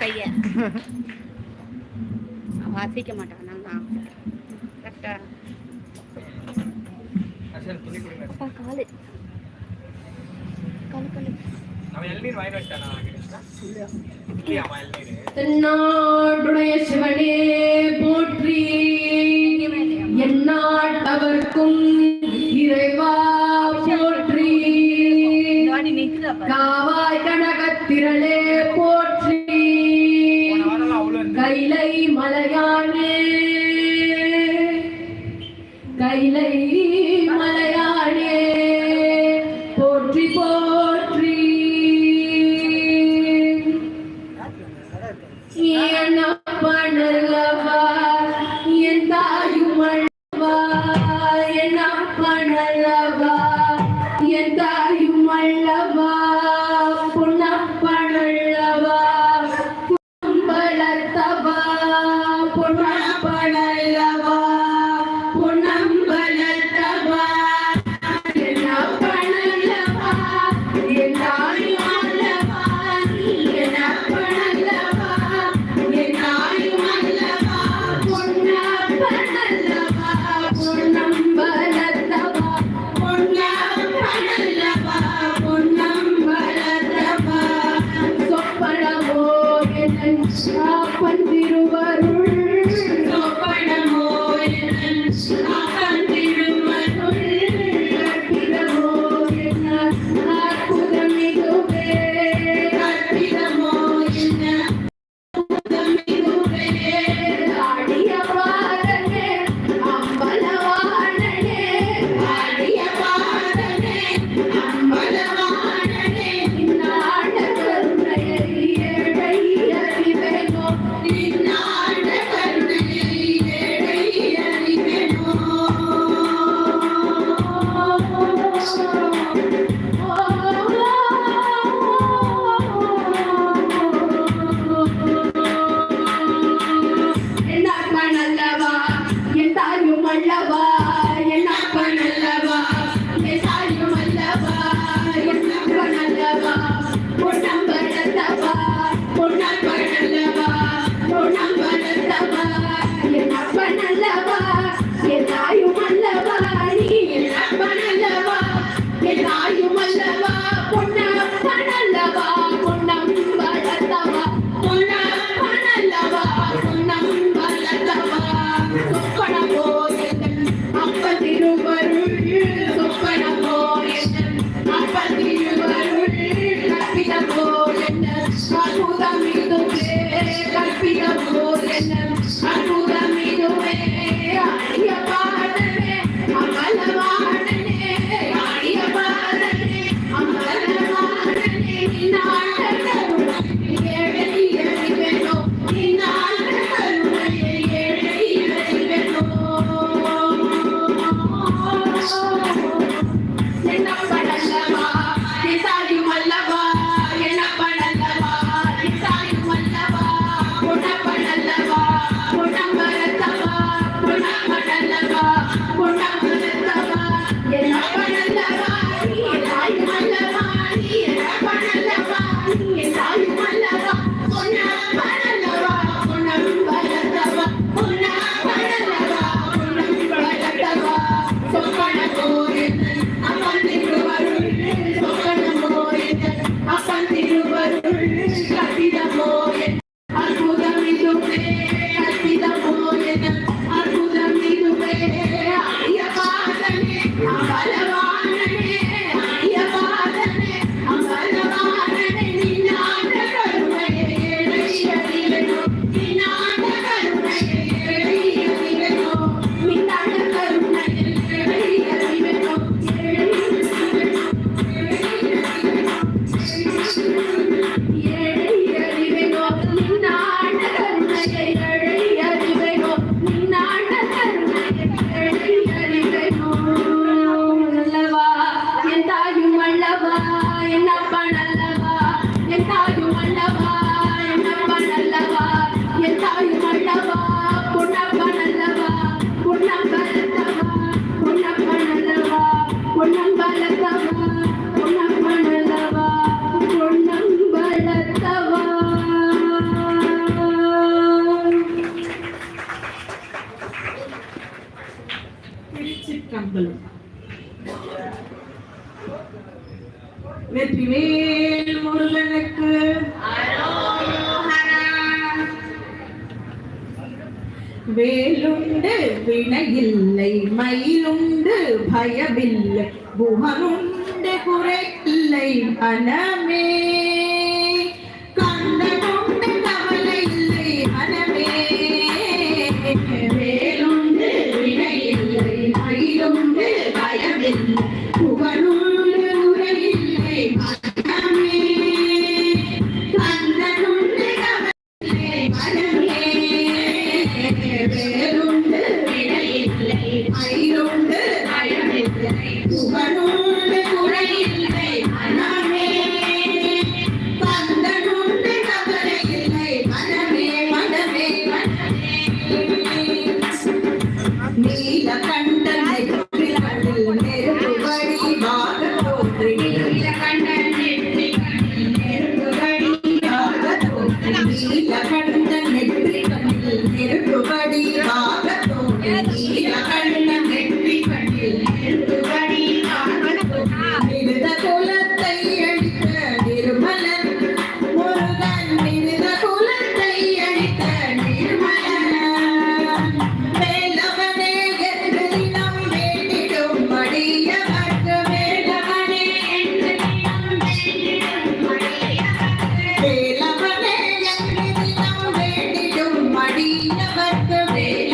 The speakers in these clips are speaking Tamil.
கைய. வாசிக்க மாட்டான் நான் கரெக்டா. அப்பா காலு. காலு காலு. நாடுடைய சிவனே. போற்றி. என் அப்பனல்லவா என் தாயும் அல்லவா? என் அப்பனல்லவா என் தாயும் அல்லவா? பொன்னப்பனல்லவா பொன்பலத்தவா பொன்னப்பனல்லவா That's what I'm வேலுண்டு வினையில்லை மயிலுண்டு பயமில்லை குமருண்டு குறையில்லை மனமே the village.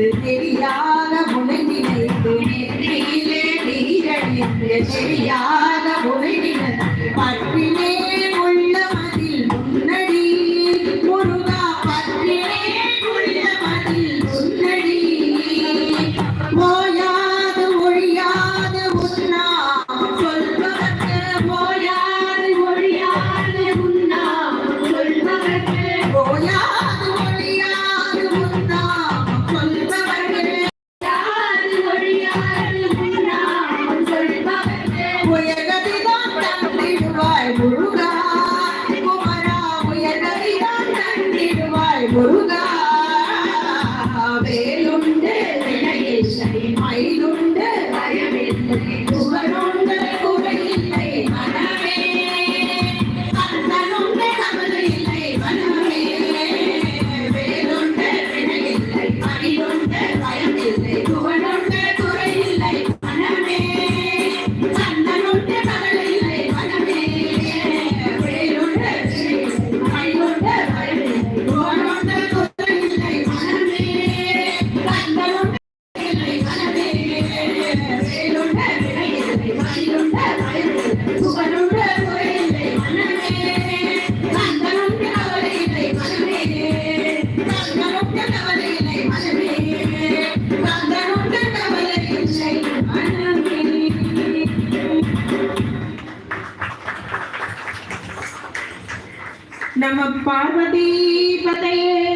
நினைத்து தெரியாத முனை நினைத்து நெற்றியிலே நீரழிந்து தெரியாத நம பார்வதி பதையே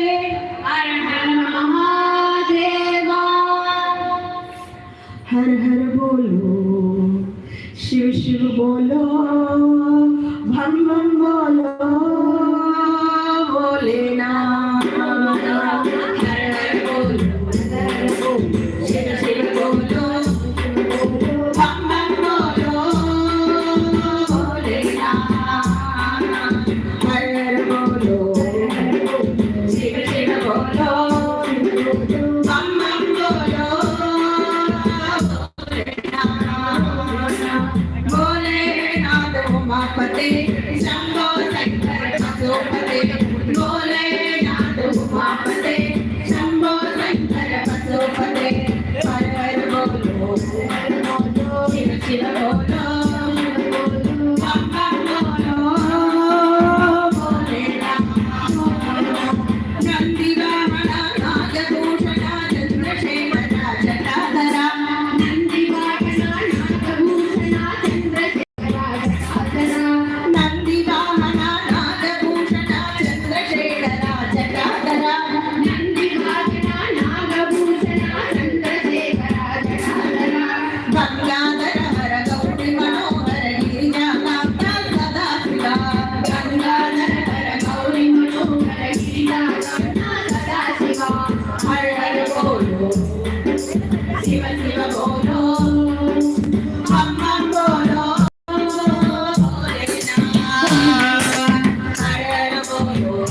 Pakistan.